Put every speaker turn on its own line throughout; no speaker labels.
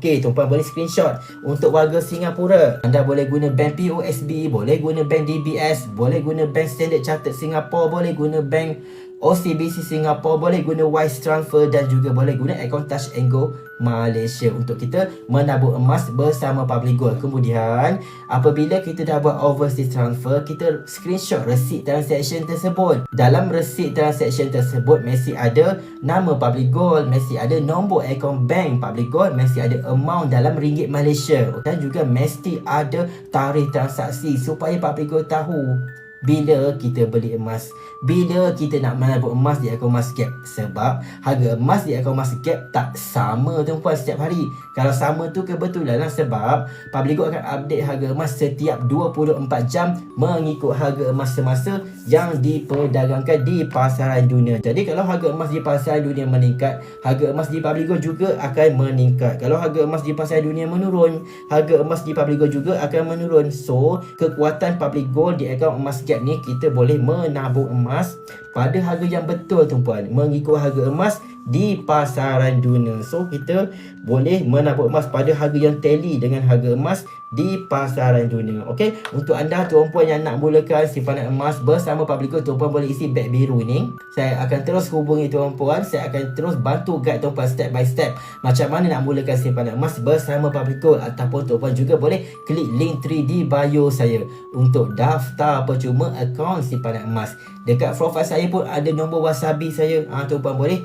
Okey, tuan-puan boleh screenshot untuk warga Singapura. Anda boleh guna bank POSB, boleh guna bank DBS, boleh guna bank Standard Chartered Singapore, boleh guna bank OCBC Singapore, boleh guna Wise Transfer dan juga boleh guna akaun Touch and Go Malaysia untuk kita menabur emas bersama Public Gold. Kemudian, apabila kita dah buat overseas transfer, kita screenshot resit transaction tersebut. Dalam resit transaction tersebut, mesti ada nama Public Gold, mesti ada nombor akaun bank Public Gold, mesti ada amount dalam ringgit Malaysia dan juga mesti ada tarikh transaksi supaya Public Gold tahu bila kita beli emas? Bila kita nak menabur emas di akaun emas gap sebab harga emas di akaun emas gap tak sama tuan-puan setiap hari. Kalau sama tu kebetulan lah sebab Public Gold akan update harga emas setiap 24 jam mengikut harga emas semasa yang diperdagangkan di pasaran dunia. Jadi kalau harga emas di pasaran dunia meningkat harga emas di Public Gold juga akan meningkat. Kalau harga emas di pasaran dunia menurun harga emas di Public Gold juga akan menurun. So kekuatan Public Gold di akaun emas gap ni kita boleh menabung emas pada harga yang betul tuan-puan. Mengikut harga emas di pasaran dunia. So kita boleh menabung emas pada harga yang tally dengan harga emas di pasaran dunia. Okey, untuk anda tuan-puan yang nak mulakan simpanan emas bersama Publico, tuan-puan boleh isi beg biru ni. Saya akan terus hubungi tuan-puan, saya akan terus bantu guide tuan-puan step by step macam mana nak mulakan simpanan emas bersama Publico ataupun tuan-puan juga boleh klik link 3 di bio saya untuk daftar percuma akaun simpanan emas. Dekat profile saya pun ada nombor wasabi saya. Ha, tuan-puan boleh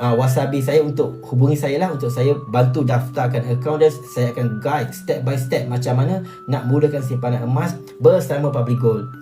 uh, wasabi saya untuk hubungi saya lah untuk saya bantu daftarkan akaun dan saya akan guide step by step macam mana nak mulakan simpanan emas bersama Public Gold.